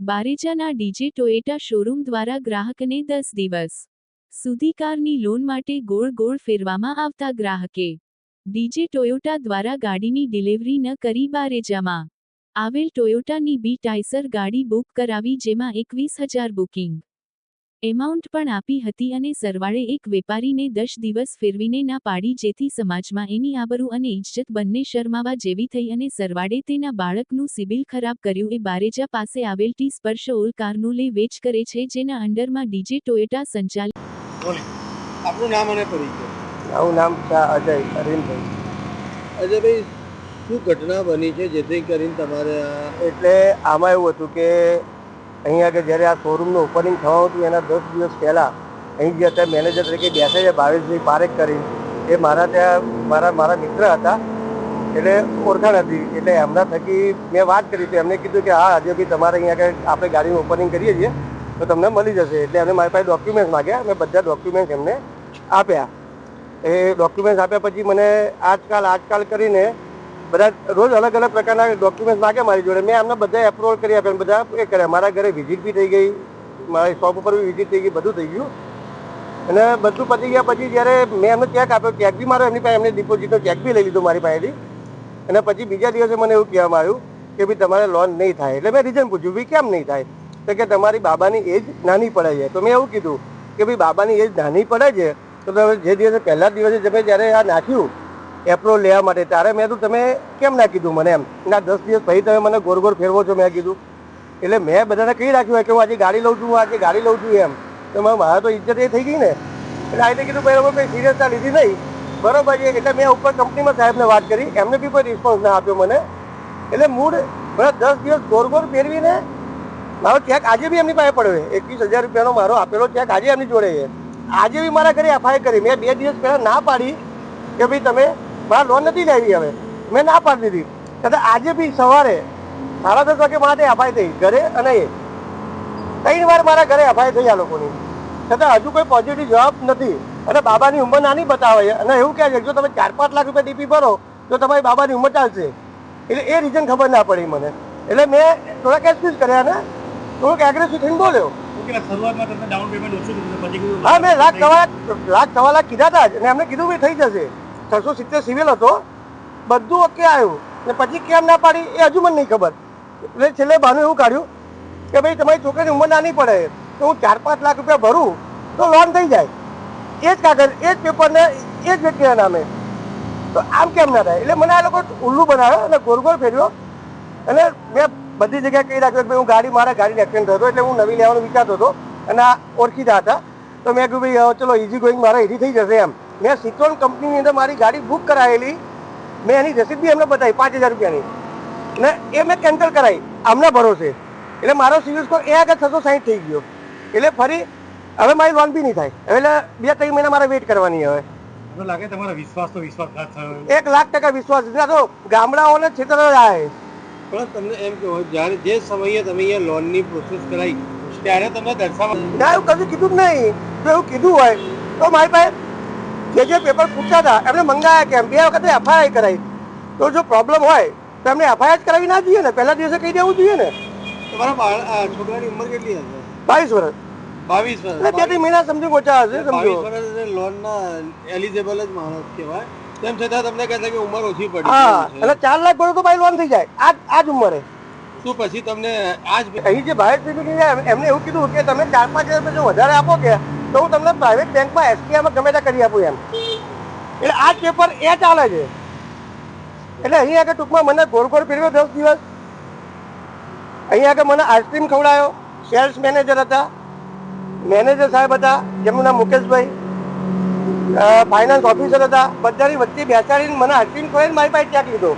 બારેજાના DJ Toyota showroom દ્વારા ગ્રાહકને દસ દિવસ સુધી કારની લોન માટે ગોળ ગોળ ફેરવામાં આવતા ગ્રાહકે ડીજે ટોયોટા દ્વારા ગાડીની ડિલિવરી ન કરી બારેજામાં આવેલ ટોયોટાની બી ટાઈસર ગાડી બુક કરાવી જેમાં એકવીસ હજાર બુકિંગ એમાઉન્ટ પણ આપી હતી અને સરવાળે એક વેપારીને દસ દિવસ ફેરવીને ના પાડી જેથી સમાજમાં એની આબરૂ અને ઇજ્જત બંને શરમાવા જેવી થઈ અને સરવાળે તેના બાળકનું સિબિલ ખરાબ કર્યું. એ બારેજા પાસે આવેલ ટી સ્પર્શ ઓલ કારનું લે વેચ કરે છે જેના અંડરમાં ડીજે ટોયોટા સંચાલિત આપણું નામ અને પરિચય. મારું નામ અજય અરવિંદભાઈ. અજયભાઈ શું ઘટના બની છે જેથી કરીને તમારે એટલે આમાં એવું હતું કે અહીંયા આગળ જ્યારે આ શોરૂમનું ઓપનિંગ થવાનું હતું, એના દસ દિવસ પહેલાં અહીં જે અત્યારે મેનેજર તરીકે બેસે છે ભાવેશભાઈ પારેખ કરી એ મારા ત્યાં, મારા મારા મિત્ર હતા. એટલે ઓળખાણ હતી. એટલે એમના થકી મેં વાત કરી તો એમને કીધું કે હા આજે બી તમારે અહીંયા આગળ આપણે ગાડીનું ઓપનિંગ કરીએ છીએ, તો તમને મળી જશે. એટલે એમને મારી પાસે ડોક્યુમેન્ટ માગ્યા. મેં બધા ડોક્યુમેન્ટ એમને આપ્યા. એ ડોક્યુમેન્ટ આપ્યા પછી મને આજકાલ આજકાલ કરીને બધા રોજ અલગ અલગ પ્રકારના ડોક્યુમેન્ટ માગે મારી જોડે. મેં એમને બધા એપ્રુવલ કરી આપ્યા બધા એ કર્યા. મારા ઘરે વિઝિટ બી થઈ ગઈ. મારી શોપ ઉપર બી વિઝિટ થઈ ગઈ. બધું થઈ ગયું. અને બધું પતી ગયા પછી જ્યારે મેં એમને ચેક આપ્યો. ચેક બી મારો એમની પાસે એમને ડિપોઝિટનો ચેક બી લઈ લીધો મારી પાસેથી. અને પછી બીજા દિવસે મને એવું કહેવામાં આવ્યું કે ભાઈ તમારે લોન નહીં થાય. એટલે મેં રીઝન પૂછ્યું, ભાઈ કેમ નહીં થાય? તો કે તમારી બાબાની એજ નાની પડે છે. તો મેં એવું કીધું કે ભાઈ બાબાની એજ નાની પડે છે. તો તમે જે દિવસે, પહેલા દિવસે તમે જ્યારે આ નાખ્યું એપ્રુવલ લેવા માટે. ત્યારે મેં કીધું, તમે કેમ ના કીધું મને એમ? ના દસ દિવસ પછી તમે મને ગોર ગોર ફેરવો છો, મેં કીધું. એટલે મેં બધાને કહી રાખ્યું હોય કે હું આજે ગાડી લઉં છું, હું આજે ગાડી લઉં છું એમ. તો મારે તો ઇજ્જત એ થઈ ગઈ ને. એટલે આજે કીધું, ભાઈ લોકો કંઈ સિરિયસતા લીધી નહીં. બરોબર છે. એટલે મેં ઉપર કંપનીમાં સાહેબને વાત કરી. એમને બી કોઈ રિસ્પોન્સ ના આપ્યો મને. એટલે મૂળ મને દસ દિવસ ગોર ગોર ફેરવીને મારો ચેક આજે બી એમની પાસે પડ્યો એકવીસ હજાર રૂપિયાનો મારો આપેલો ચેક આજે એમની જોડે છે. આજે બી મારા ઘરે એફઆઈઆર કરી. મેં બે દિવસ પહેલાં ના પાડી કે ભાઈ તમે મારા લોન નથી લેવી હવે. મેં ના પાડી દીધી. છતાં આજે બી સવારે સાડા દસ વાગે માટે અભાઈ થઈ. ઘરે અને એ. ત્રણ વાર મારા ઘરે અભાઈ થઈ આ લોકોની. છતાં હજુ કોઈ પોઝિટિવ જવાબ નથી. અને બાબાની ઉંમર નાની બતાવે છે અને એવું કહે છે જો તમે ચાર પાંચ લાખ રૂપિયા ડીપી ભરો તો તમારી બાબાની ઉંમર ચાલશે. એટલે એ રીઝન ખબર ના પડી મને. એટલે મેં થોડાક એક્સપ્યુઝ કર્યા ને. થોડુંક એગ્રેસિવ થઈને બોલ્યો. હા મેં લાખ સવા લાખ સવા લાખ કીધા હતા જ. અને એમને કીધું કે થઈ જશે. છસો સિત્તેર સિવિલ હતો. બધું ઓકે આવ્યું. ને પછી કેમ ના પાડી એ હજુ મને નહીં ખબર. એટલે છેલ્લે બહાનું એવું કાઢ્યું કે ભાઈ તમારી છોકરીની ઉંમર નાની પડે. તો હું ચાર પાંચ લાખ રૂપિયા ભરું તો લોન થઈ જાય. એ જ કાગળ, એ જ પેપરને એ જ વ્યક્તિના નામે. તો આમ કેમ ના થાય? એટલે મને આ લોકો ઉલ્લુ બનાવ્યો અને ગોળ ફેર્યો અને મેં બધી જગ્યાએ કહી રાખ્યું કે હું ગાડી, મારા ગાડીને એક્સિડન્ટ થયો એટલે હું નવી લેવાનું વિચારતો હતો. અને આ ઓળખીતા હતા. તો મેં કીધું, ભાઈ ચલો ઇઝી ગોઈંગ મારા એથી થઈ જશે એમ. મેં સિટ્રોન કંપનીની અંદર મારી ગાડી બુક કરાવેલી મેં એની રસીદ બી એમને બતાવી પાંચ હજાર રૂપિયાની. ને એ મેં કેન્સલ કરાવી. આમના ભરોસે. એટલે મારો સિવિલ સ્કોર એ આગળ છસો સાહીઠ થઈ ગયો. એટલે ફરી હવે મારી લોન બી નહીં થાય. એટલે બે ત્રણ મહિના મારે વેઇટ કરવાની હવે. લાગે તમારો વિશ્વાસ તો વિશ્વાસઘાત થયો. એક લાખ ટકા વિશ્વાસ. તો ગામડાઓને છેતર જાય. પણ તમને એમ કહો જ્યારે જે સમયે તમે અહીંયા લોનની પ્રોસેસ કરાવી ત્યારે તમે દર્શાવવા ના એવું કશું કીધું જ નહીં. જો એવું કીધું હોય તો મારી પાસે જે જે પેપર પૂછ્યા હતા એમને મંગાયા કેમ? બે વખતે એફઆઈઆર કરાવી તો જો પ્રોબ્લેમ હોય તો એમને એફઆઈઆર કરાવી ના જોઈએ ને? પહેલા દિવસે કહી દેવું જોઈએ ને? તમારા છોકરાની ઉંમર કેટલી હશે? બાવીસ વર્ષ. બાવીસ વર્ષ. બે ત્રણ મહિના સમજો ઓછા હશે સમજો. વર્ષ લોનના એલિજિબલ જ માણસ કહેવાય. તેમ છતાં તમને કહેતા કે ઉંમર ઓછી પડી હા ગઈ ચાર લાખ ભરો તો ભાઈ લોન થઈ જાય. આ આ જ ઉંમરે. શું પછી તમને આજ અહીં જે એમને એવું કીધું કે તમે ચાર પાંચ હજાર રૂપિયા વધારે આપો કે તો હું તમને પ્રાઇવેટ બેંકમાં એસબીઆઈમાં ગમે ત્યાં કરી આપું એમ. એટલે આ પેપર એ ચાલે છે. એટલે અહીં આગળ ટૂંકમાં મને ગોળ ગોળ ફેરવ્યો દસ દિવસ. અહીં આગળ મને આઈસ્ક્રીમ ખવડાયો સેલ્સ મેનેજર હતા મેનેજર સાહેબ હતા, જેમનું નામ મુકેશભાઈ ફાઇનાન્સ ઓફિસર હતા, બધાની વચ્ચે બેસાડીને મને આઈસ્ક્રીમ ખવડાવીને મારી પાસે ચેક લીધો.